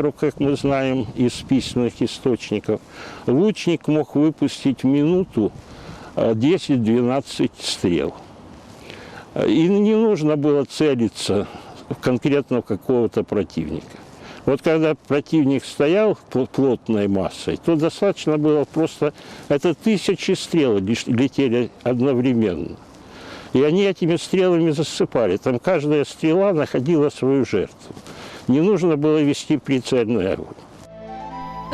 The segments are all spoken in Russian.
Как мы знаем из письменных источников, лучник мог выпустить в минуту э, 10-12 стрел. Э, И не нужно было целиться конкретно в какого-то противника. Вот когда противник стоял пл- плотной массой, то достаточно было просто... Это тысячи стрел летели одновременно. И они этими стрелами засыпали. Там каждая стрела находила свою жертву. Не нужно было вести прицельный огонь.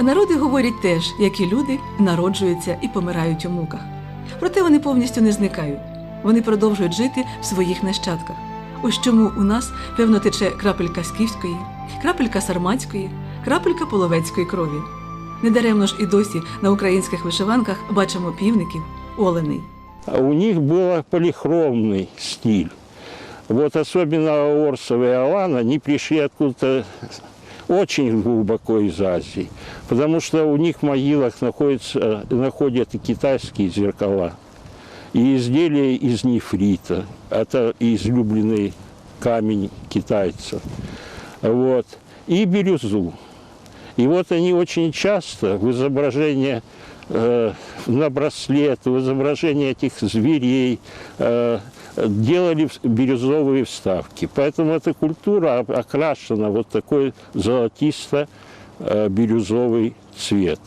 Народи говорять теж, як і люди народжуються і помирають у муках. Проте вони повністю не зникають. Вони продовжують жити в своїх нащадках. Ось чому у нас певно тече крапелька скіфської, крапелька сарматської, крапелька половецької крові. Недаремно ж і досі на українських вишиванках бачимо півників, оленей. А у них был полихромный стиль. Вот особенно Орсов и Алан, они пришли откуда-то очень глубоко из Азии, потому что у них в могилах находятся, находят китайские зеркала, и изделия из нефрита. Это излюбленный камень китайцев. Вот. И бирюзу. И вот они очень часто в изображении э, на браслет, в изображении этих зверей э, делали вс- бирюзовые вставки. Поэтому эта культура об- окрашена вот такой золотисто-бирюзовый цвет.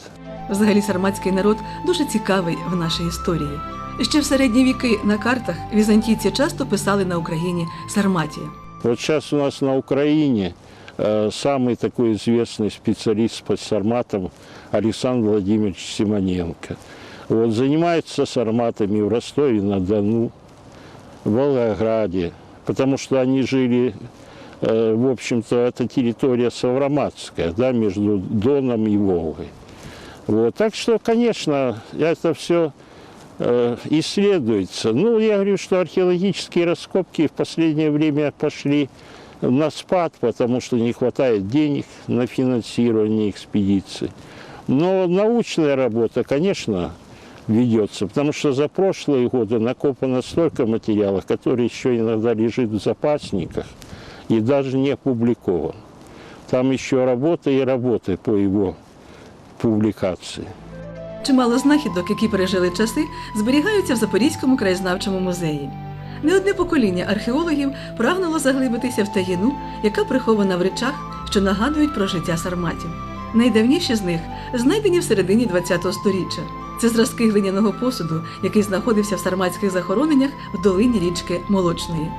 Взагалі сарматський народ дуже цікавий в нашій історії. Ще в середні віки на картах візантійці часто писали на Україні Сарматія. Вот сейчас у нас на Украине э, самый такой известный специалист по сарматам Александр Владимирович Симоненко. Вот занимается сарматами в Ростове-на-Дону, в Волгограде, потому что они жили, э, в общем-то, это территория Савроматская, да, между Доном и Волгой. Вот. Так что, конечно, это все э, исследуется. Ну, я говорю, что археологические раскопки в последнее время пошли на спад, потому что не хватает денег на финансирование экспедиций. Но научная работа, конечно, ведется, потому что за прошлые годы накопано столько материалов, которые еще иногда лежит в запасниках и даже не опубликован. Там еще работа и работы по его публикации. Чимало знахідок, які пережили часи, зберігаються в Запорізькому краєзнавчому музеї. Не одне покоління археологів прагнуло заглибитися в таїну, яка прихована в речах, що нагадують про життя сарматів. Найдавніші з них знайдені в середині ХХ століття. Це зразки глиняного посуду, який знаходився в сарматських захороненнях в долині річки Молочної.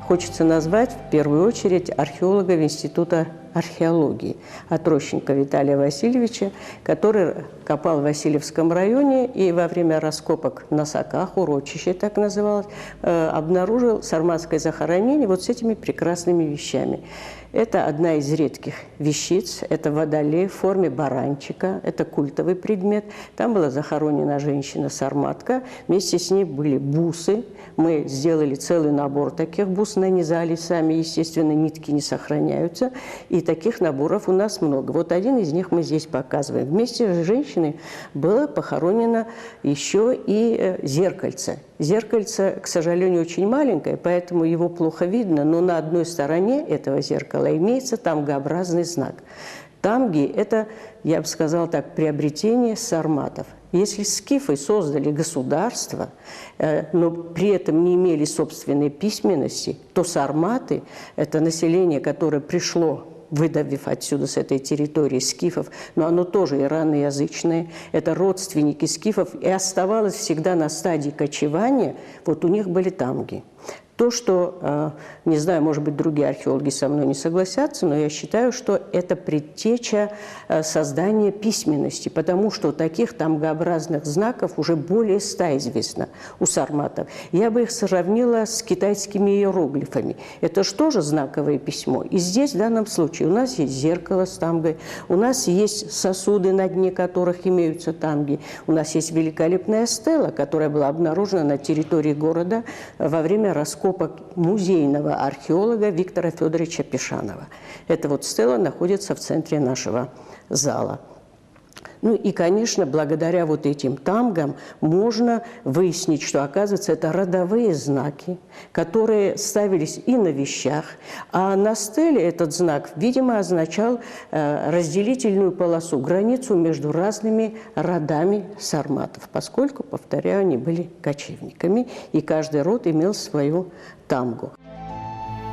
Хочется назвать в первую очередь археолога Института археологии Отрощенко Виталия Васильевича, который копал в Васильевском районе и во время раскопок на Соках, урочище так называлось, э, обнаружил сарматское захоронение вот с этими прекрасными вещами. Это одна из редких вещиц, это водолей в форме баранчика, это культовый предмет. Там была захоронена женщина-сарматка, вместе с ней были бусы. Мы сделали целый набор таких бус, нанизали сами, естественно, нитки не сохраняются. И таких наборов у нас много. Вот один из них мы здесь показываем. Вместе с женщиной было похоронено еще и э, зеркальце. Зеркальце, к сожалению, очень маленькое, поэтому его плохо видно, но на одной стороне этого зеркала имеется тамгообразный знак. Тамги – это, я бы сказала так, приобретение сарматов. Если скифы создали государство, э, но при этом не имели собственной письменности, то сарматы – это население, которое пришло выдавив отсюда, с этой территории скифов, но оно тоже ираноязычное, это родственники скифов, и оставалось всегда на стадии кочевания, вот у них были тамги. То, что, э, не знаю, может быть, другие археологи со мной не согласятся, но я считаю, что это предтеча э, создания письменности, потому что таких тамгообразных знаков уже более ста известно у сарматов. Я бы их сравнила с китайскими иероглифами. Это же знаковое письмо? И здесь, в данном случае, у нас есть зеркало с тамгой, у нас есть сосуды, на дне которых имеются тамги, у нас есть великолепная стела, которая была обнаружена на территории города во время раскопок музейного археолога Виктора Федоровича Пешанова. Эта вот стела находится в центре нашего зала. Ну и, конечно, благодаря вот этим тамгам можно выяснить, что, оказывается, это родовые знаки, которые ставились и на вещах, а на стеле этот знак, видимо, означал э, разделительную полосу, границу между разными родами сарматов, поскольку, повторяю, они были кочевниками, и каждый род имел свою тамгу.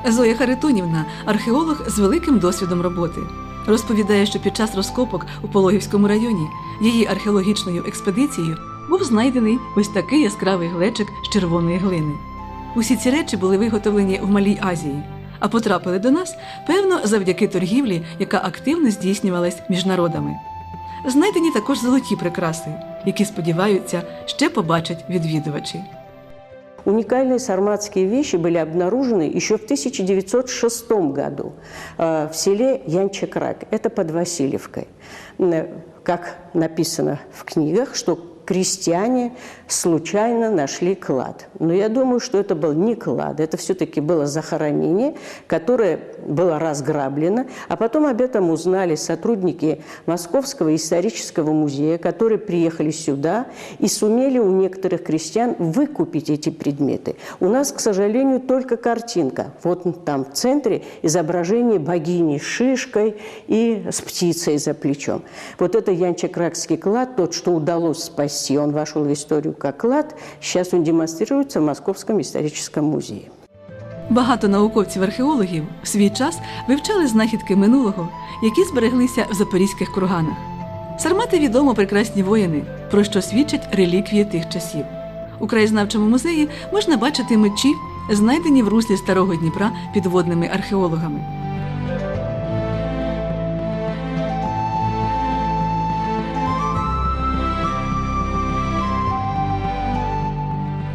Зоя Харитонівна археолог з великим досвідом роботи. Розповідає, що під час розкопок у Пологівському районі її археологічною експедицією був знайдений ось такий яскравий глечик з червоної глини. Усі ці речі були виготовлені в Малій Азії, а потрапили до нас, певно, завдяки торгівлі, яка активно здійснювалась між народами. Знайдені також золоті прикраси, які сподіваються ще побачать відвідувачі. Уникальные сарматские вещи были обнаружены еще в 1906 году э, в селе Янчекрак, это под Васильевкой. М, Как написано в книгах, что крестьяне случайно нашли клад. Но я думаю, что это был не клад, это все-таки было захоронение, которое было разграблено, а потом об этом узнали сотрудники Московского исторического музея, которые приехали сюда и сумели у некоторых крестьян выкупить эти предметы. У нас, к сожалению, только картинка. Вот там в центре изображение богини с шишкой и с птицей за плечом. Вот это янчекракский клад, тот, что удалось спасти, он вошел в историю как клад, сейчас он демонстрируется в Московском историческом музее. Багато науковців-археологів в свій час вивчали знахідки минулого, які збереглися в запорізьких курганах. Сармати відомо прекрасні воїни, про що свідчать реліквії тих часів. У краєзнавчому музеї можна бачити мечі, знайдені в руслі старого Дніпра підводними археологами.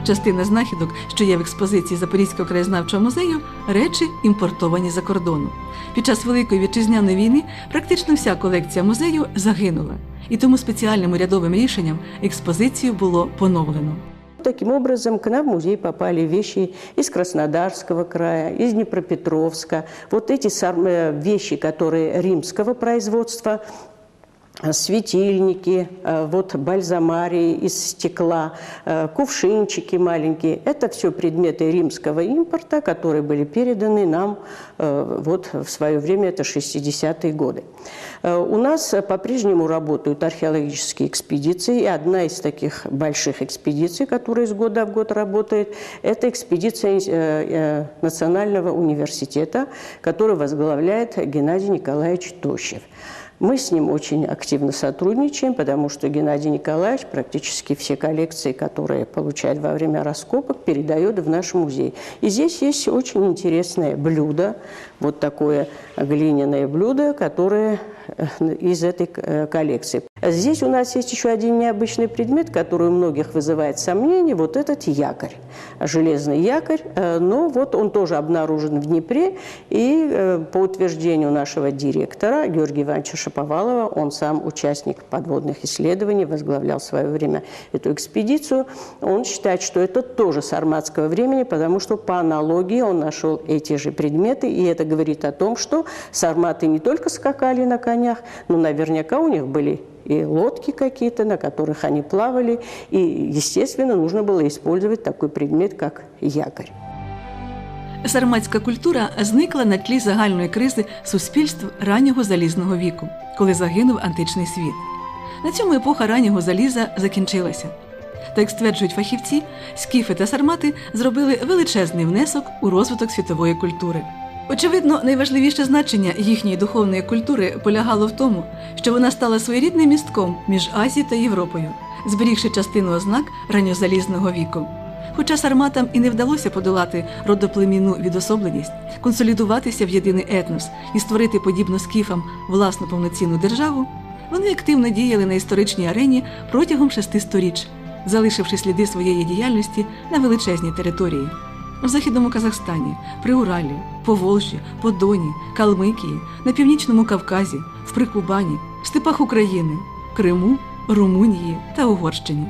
Частина знахідок, що є в експозиції Запорізького краєзнавчого музею, речі імпортовані за кордону. Під час Великої вітчизняної війни практично вся колекція музею загинула, і тому спеціальним урядовим рішенням експозицію було поновлено. Таким образом, к нам в музей попали вещи из Краснодарского края, из Днепропетровска. Вот эти сар- э, вещи, которые римского производства, э, светильники, э, вот бальзамарии из стекла, э, кувшинчики маленькие. Это все предметы римского импорта, которые были переданы нам э, вот в свое время, это 60-е годы. Э, У нас э, по-прежнему работают археологические экспедиции, и одна из таких больших экспедиций, которая из года в год работает, это экспедиция э, э, Национального университета, который возглавляет Геннадий Николаевич Тощев. Мы с ним очень активно сотрудничаем, потому что Геннадий Николаевич практически все коллекции, которые получает во время раскопок, передает в наш музей. И здесь есть очень интересное блюдо, вот такое глиняное блюдо, которое э, из этой э, коллекции. Здесь у нас есть еще один необычный предмет, который у многих вызывает сомнения. Вот этот якорь, железный якорь. Э, Но вот он тоже обнаружен в Днепре. И э, по утверждению нашего директора Георгия Ивановича Шаповалова, он сам участник подводных исследований, возглавлял в свое время эту экспедицию, он считает, что это тоже сарматского времени, потому что по аналогии он нашел эти же предметы, и это говорит о том, что сарматы не только скакали на конях, но наверняка у них были и лодки какие-то, на которых они плавали, и, естественно, нужно было использовать такой предмет, как якорь. Сарматська культура зникла на тлі загальної кризи суспільств раннього залізного віку, коли загинув античний світ. На цьому епоха раннього заліза закінчилася. Та, як стверджують фахівці, скіфи та сармати зробили величезний внесок у розвиток світової культури. Очевидно, найважливіше значення їхньої духовної культури полягало в тому, що вона стала своєрідним містком між Азією та Європою, зберігши частину ознак ранньозалізного віку. Хоча сарматам і не вдалося подолати родоплемінну відособленість, консолідуватися в єдиний етнос і створити подібно скіфам власну повноцінну державу, вони активно діяли на історичній арені протягом шести сторіч, залишивши сліди своєї діяльності на величезній території. У Західному Казахстані, при Уралі, Поволжі, Подоні, Калмикії, на північному Кавказі, в Прикубані, в степах України, Криму, Румунії та Угорщині.